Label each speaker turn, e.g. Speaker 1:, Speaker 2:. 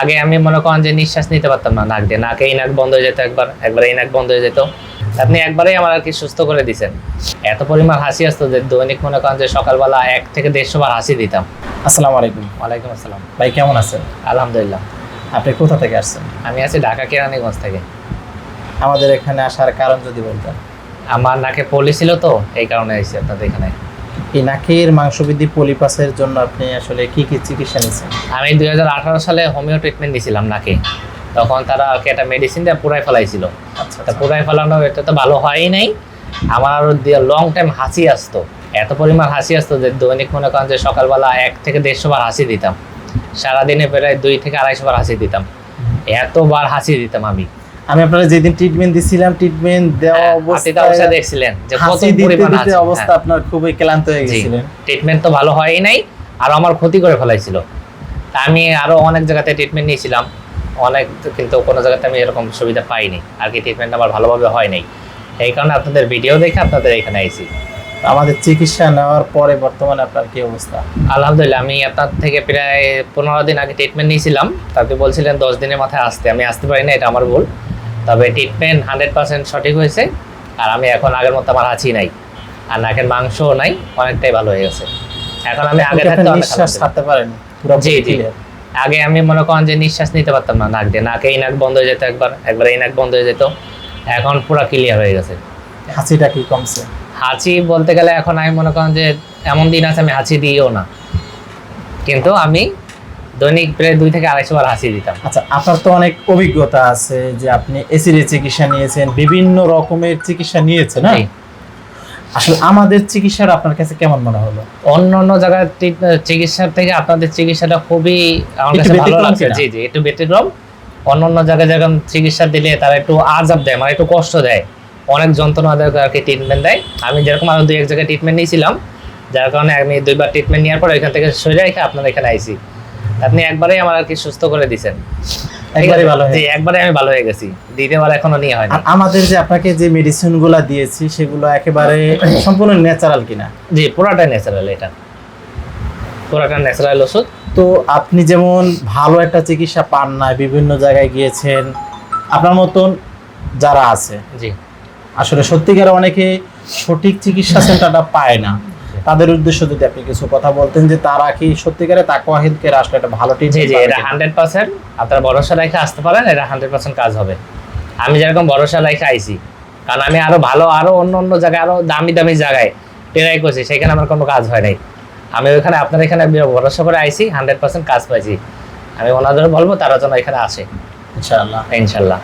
Speaker 1: আগে আমি মনে করেন যে নিঃশ্বাস নিতে পারতাম না নাক দিয়ে। নাকে এই নাক বন্ধ হয়ে যেত একবার একবার এই নাক বন্ধ হয়ে যেত। আপনি একবারেই আমার আর কি সুস্থ করে দিছেন। এত পরিমাণ হাসি আসতো যে দৈনিক মনে করেন যে সকালবেলা এক থেকে দেড়শো বার হাসি দিতাম।
Speaker 2: আসসালামু আলাইকুম।
Speaker 1: ওয়ালাইকুম আসসালাম।
Speaker 2: ভাই কেমন আছেন?
Speaker 1: আলহামদুলিল্লাহ।
Speaker 2: আপনি কোথা থেকে আসছেন?
Speaker 1: আমি আছি ঢাকা কেরানীগঞ্জ থেকে।
Speaker 2: আমাদের এখানে আসার কারণ যদি বলতেন।
Speaker 1: আমার নাকে পলি ছিল তো এই কারণে এসেছি আপনাদের এখানে।
Speaker 2: এই নাকের মাংসবৃদ্ধি পলিপাসের জন্য আপনি আসলে কি কি চিকিৎসা নিচ্ছেন
Speaker 1: আমি দুই সালে হোমিও ট্রিটমেন্ট দিয়েছিলাম নাকে। তখন তারা আর কি একটা মেডিসিন দিয়ে পুরাই ফেলাইছিল।
Speaker 2: আচ্ছা
Speaker 1: তা পুরাই ফেলানো এটা তো ভালো হয়ই নাই। আমার আরও লং টাইম হাসি আসতো। এত পরিমাণ হাসি আসতো যে দৈনিক মনে করেন যে সকালবেলা এক থেকে দেড়শো বার হাসি দিতাম। সারাদিনে প্রায় দুই থেকে আড়াইশো বার হাসি দিতাম। এতবার হাসি দিতাম আমি।
Speaker 2: আমি আপনারা যেদিন ট্রিটমেন্ট দিছিলাম ট্রিটমেন্ট দেওয়া
Speaker 1: হ্যাঁ, আপনি তো
Speaker 2: অবস্থায়
Speaker 1: দেখছিলেন যে কত পরিমাণ হাসি
Speaker 2: অবস্থা
Speaker 1: হ্যাঁ।
Speaker 2: আপনার খুবই ক্লান্ত হয়ে গেছিলেন।
Speaker 1: ট্রিটমেন্ট তো ভালো হয়ই নাই আর আমার ক্ষতি করে ফেলাইছিল। আমি আরও অনেক জায়গাতে ট্রিটমেন্ট নিয়েছিলাম অনেক কিন্তু কোনো জায়গাতে আমি এরকম সুবিধা পাইনি আর কি ট্রিটমেন্ট আমার ভালোভাবে হয় নাই। এই কারণে আপনাদের ভিডিও দেখে আপনাদের এখানে আইছি।
Speaker 2: আমাদের চিকিৎসা নেওয়ার পরে বর্তমানে আপনার কি অবস্থা?
Speaker 1: আলহামদুলিল্লাহ আমি আপনার থেকে প্রায় পনেরো দিন আগে ট্রিটমেন্ট নিয়েছিলাম। আপনি বলছিলেন দশ দিনের মাথায় আসতে আমি আসতে পারি না এটা আমার ভুল। তবে ট্রিটমেন্ট হান্ড্রেড পার্সেন্ট সঠিক হয়েছে। আর আমি এখন আগের মতো আমার হাঁচি নাই। আর নাকের মাংসও নাই অনেকটাই ভালো হয়ে গেছে। এখন আমি আগে থাকতে
Speaker 2: নিঃশ্বাস ছাড়তে পারেন
Speaker 1: জি, জি। আগে আমি মনে করেন যে নিঃশ্বাস নিতে পারতাম না নাক দিয়ে। নাকে এই নাক বন্ধ হয়ে যেত একবার একবার এই নাক বন্ধ হয়ে যেত। এখন পুরো ক্লিয়ার হয়ে গেছে।
Speaker 2: হাঁচিটা কি কমছে?
Speaker 1: হাঁচি বলতে গেলে এখন আমি মনে করেন যে এমন দিন আছে আমি হাঁচি দিইও না। কিন্তু আমি দৈনিক প্রায় দুই থেকে আড়াইশো বার হাসি দিতাম।
Speaker 2: আচ্ছা আপনার তো অনেক অভিজ্ঞতা আছে যে আপনি এসির চিকিৎসা নিয়েছেন বিভিন্ন রকমের চিকিৎসা নিয়েছেন
Speaker 1: জি।
Speaker 2: আসলে আমাদের চিকিৎসাটা আপনার কাছে কেমন মনে হলো?
Speaker 1: অন্য অন্য জায়গার চিকিৎসার থেকে আপনাদের চিকিৎসাটা খুবই আমার কাছে ভালো লাগছে। জি জি একটু ব্যতিক্রম। অন্য অন্য জায়গায় চিকিৎসা দিলে তারা একটু আজাব দেয় মানে একটু কষ্ট দেয়। অনেক যন্ত্রণা দেয় আর কি ট্রিটমেন্ট দেয়। আমি যেরকম আরও দুই এক জায়গায় ট্রিটমেন্ট নিয়েছিলাম যার কারণে আমি দুইবার ট্রিটমেন্ট নেওয়ার পর এখান থেকে সরে রেখে আপনার এখানে আইছি আপনি একবারেই আমার আর কি সুস্থ করে দিছেন।
Speaker 2: একবারে ভালো হয়ে
Speaker 1: জি একবারে আমি ভালো হয়ে গেছি। দ্বিতীয়বার এখনও নিয়ে হয়নি
Speaker 2: আর আমাদের যে আপনাকে যে মেডিসিনগুলা দিয়েছি সেগুলো একেবারে সম্পূর্ণ ন্যাচারাল কিনা?
Speaker 1: জি পুরাটাই ন্যাচারাল এটা। পুরাটা ন্যাচারাল ওষুধ।
Speaker 2: তো আপনি যেমন ভালো একটা চিকিৎসা পান না বিভিন্ন জায়গায় গিয়েছেন আপনার মতন যারা আছে
Speaker 1: জি।
Speaker 2: আসলে সত্যিকারে অনেকে সঠিক চিকিৎসা সেন্টারটা পায় না। তাদের উদ্দেশ্য যদি আপনি কিছু কথা বলতেন যে তারা কি সত্যিকারে তাকওয়া হেলথ কেয়ার আসলে একটা ভালো
Speaker 1: জি জি
Speaker 2: ট্রিটমেন্ট
Speaker 1: এটা হান্ড্রেড পার্সেন্ট আপনার ভরসা রেখে আসতে পারেন এটা হান্ড্রেড পার্সেন্ট কাজ হবে। আমি যেরকম ভরসা রেখে আইছি কারণ আমি আরও ভালো আরও অন্য অন্য জায়গায় আরও দামি দামি জায়গায় ট্রাই করছি সেখানে আমার কোনো কাজ হয় নাই। আমি ওইখানে আপনার এখানে ভরসা করে আইছি হান্ড্রেড পার্সেন্ট কাজ পাইছি। আমি ওনাদের বলব তারা যেন এখানে আসে।
Speaker 2: ইনশাআল্লাহ।
Speaker 1: ইনশাল্লাহ